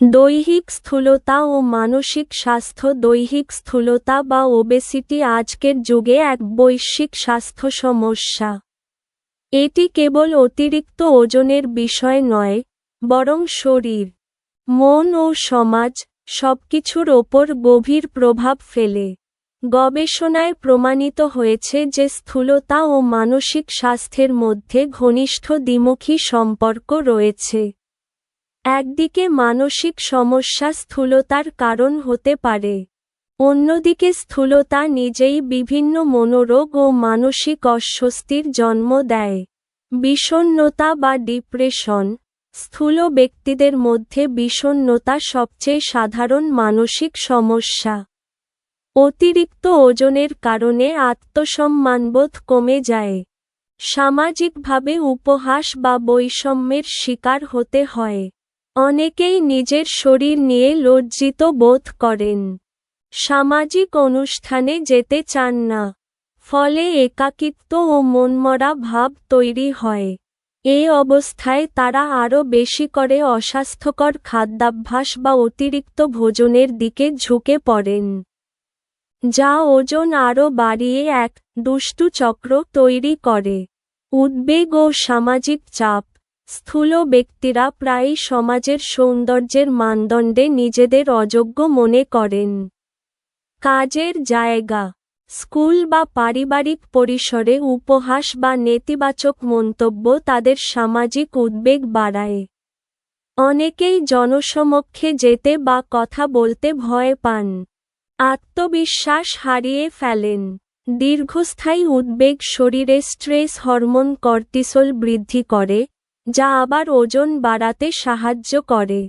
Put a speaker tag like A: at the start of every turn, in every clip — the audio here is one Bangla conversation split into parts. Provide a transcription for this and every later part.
A: দৈহিক স্থূলতা ও মানসিক স্বাস্থ্য, দৈহিক স্থূলতা বা ওবেসিটি আজকের যুগে এক বৈশ্বিক স্বাস্থ্য সমস্যা। এটি কেবল অতিরিক্ত ওজনের বিষয় নয়, বরং শরীর, মন ও সমাজ সবকিছুর ওপর গভীর প্রভাব ফেলে। গবেষণায় প্রমাণিত হয়েছে যে স্থূলতা ও মানসিক স্বাস্থ্যের মধ্যে ঘনিষ্ঠ দ্বিমুখী সম্পর্ক রয়েছে। একদিকে মানসিক সমস্যা স্থূলতার কারণ হতে পারে, অন্যদিকে স্থূলতা নিজেই বিভিন্ন মনোরোগ ও মানসিক অস্বস্তির জন্ম দেয়। বিষণ্নতা বা ডিপ্রেশন, স্থূল ব্যক্তিদের মধ্যে বিষণ্নতা সবচেয়ে সাধারণ মানসিক সমস্যা। অতিরিক্ত ওজনের কারণে আত্মসম্মানবোধ কমে যায়। সামাজিকভাবে উপহাস বা বৈষম্যের শিকার হতে হয়। অনেকেই নিজের শরীর নিয়ে লজ্জিত বোধ করেন। সামাজিক অনুষ্ঠানে যেতে চান না। ফলে একাকিত্ব ও মনমরা ভাব তৈরি হয়। এ অবস্থায় তারা আরও বেশি করে অস্বাস্থ্যকর খাদ্যাভ্যাস বা অতিরিক্ত ভোজনের দিকে ঝুঁকে পড়েন। যা ওজন আরও বাড়িয়ে এক দুষ্টু চক্র তৈরি করে। উদ্বেগ ও সামাজিক চাপ স্থূল ব্যক্তিরা প্রায়ই সমাজের সৌন্দর্যের মানদণ্ডে নিজেদের অযোগ্য মনে করেন। কাজের জায়গা, স্কুল বা পারিবারিক পরিসরে উপহাস বা নেতিবাচক মন্তব্য তাদের সামাজিক উদ্বেগ বাড়ায়। অনেকেই জনসমক্ষে যেতে বা কথা বলতে ভয় পান। আত্মবিশ্বাস হারিয়ে ফেলেন। দীর্ঘস্থায়ী উদ্বেগ শরীরে স্ট্রেস হরমোন কর্টিসল বৃদ্ধি করে যা আবার ওজন বাড়াতে সাহায্য করে।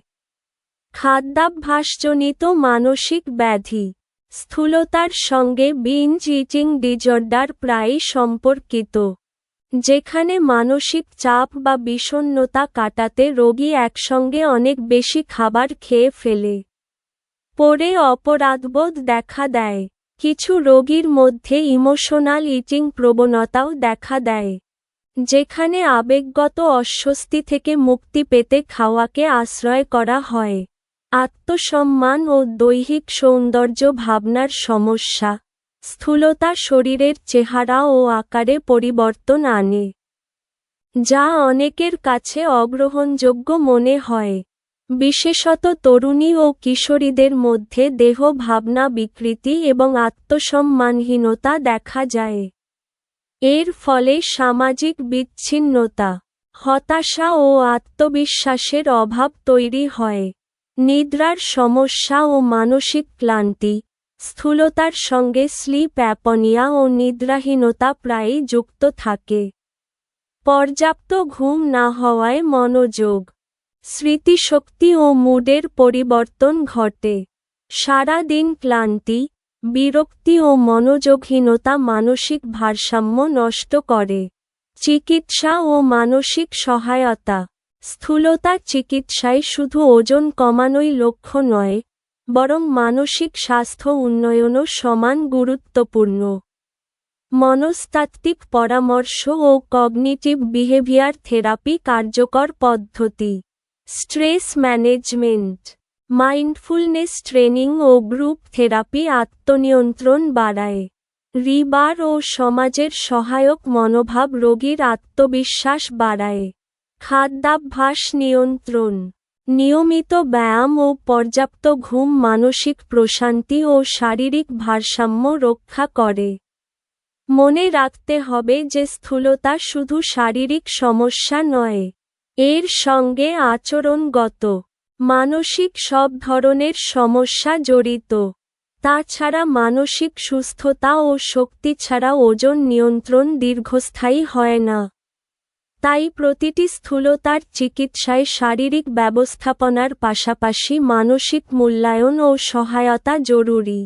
A: খাদ্যাভ্যাসজনিত মানসিক ব্যাধি। স্থূলতার সঙ্গে বিঞ্জ ইটিং ডিজর্ডার প্রায়ই সম্পর্কিত, যেখানে মানসিক চাপ বা বিষণ্নতা কাটাতে রোগী একসঙ্গে অনেক বেশি খাবার খেয়ে ফেলে। পরে অপরাধবোধ দেখা দেয়। কিছু রোগীর মধ্যে ইমোশনাল ইটিং প্রবণতাও দেখা দেয়। যেখানে আবেগগত অস্বস্তি থেকে মুক্তি পেতে খাওয়াকে আশ্রয় করা হয়। আত্মসম্মান ও দৈহিক সৌন্দর্য ভাবনার সমস্যা। স্থূলতা শরীরের চেহারা ও আকারে পরিবর্তন আনে, যা অনেকের কাছে অগ্রহণযোগ্য মনে হয়। বিশেষত তরুণী ও কিশোরীদের মধ্যে দেহ ভাবনা বিকৃতি এবং আত্মসম্মানহীনতা দেখা যায়। এর ফলে সামাজিক বিচ্ছিন্নতা, হতাশা ও আত্মবিশ্বাসের অভাব তৈরি হয়। নিদ্রার সমস্যা ও মানসিক ক্লান্তি, স্থূলতার সঙ্গে স্লিপ অ্যাপনিয়া ও নিদ্রাহীনতা প্রায়ই যুক্ত থাকে। পর্যাপ্ত ঘুম না হওয়ায় মনোযোগ, স্মৃতিশক্তি ও মুডের পরিবর্তন ঘটে। সারা দিন ক্লান্তি বিরক্তি ও মনোযোগহীনতা মানসিক ভারসাম্য নষ্ট করে। চিকিৎসা ও মানসিক সহায়তা। স্থূলতার চিকিৎসায় শুধু ওজন কমানোই লক্ষ্য নয়, বরং মানসিক স্বাস্থ্য উন্নয়নও সমান গুরুত্বপূর্ণ। মনস্তাত্ত্বিক পরামর্শ ও কগনিটিভ বিহেভিয়ার থেরাপি কার্যকর পদ্ধতি। Stress management. মাইন্ডফুলনেস ট্রেনিং ও গ্রুপ থেরাপি আত্মনিয়ন্ত্রণ বাড়ায়। রিবার ও সমাজের সহায়ক মনোভাব রোগীর আত্মবিশ্বাস বাড়ায়। খাদ্যাভ্যাস নিয়ন্ত্রণ। নিয়মিত ব্যায়াম ও পর্যাপ্ত ঘুম মানসিক প্রশান্তি ও শারীরিক ভারসাম্য রক্ষা করে। মনে রাখতে হবে যে স্থূলতা শুধু শারীরিক সমস্যা নয়, এর সঙ্গে আচরণগত মানসিক সব ধরনের সমস্যা জড়িত। তাছাড়া মানসিক সুস্থতা ও শক্তি ছাড়া ওজন নিয়ন্ত্রণ দীর্ঘস্থায়ী হয় না। তাই প্রতিটি স্থূলতার চিকিৎসায় শারীরিক ব্যবস্থাপনার পাশাপাশি মানসিক মূল্যায়ন ও সহায়তা জরুরি।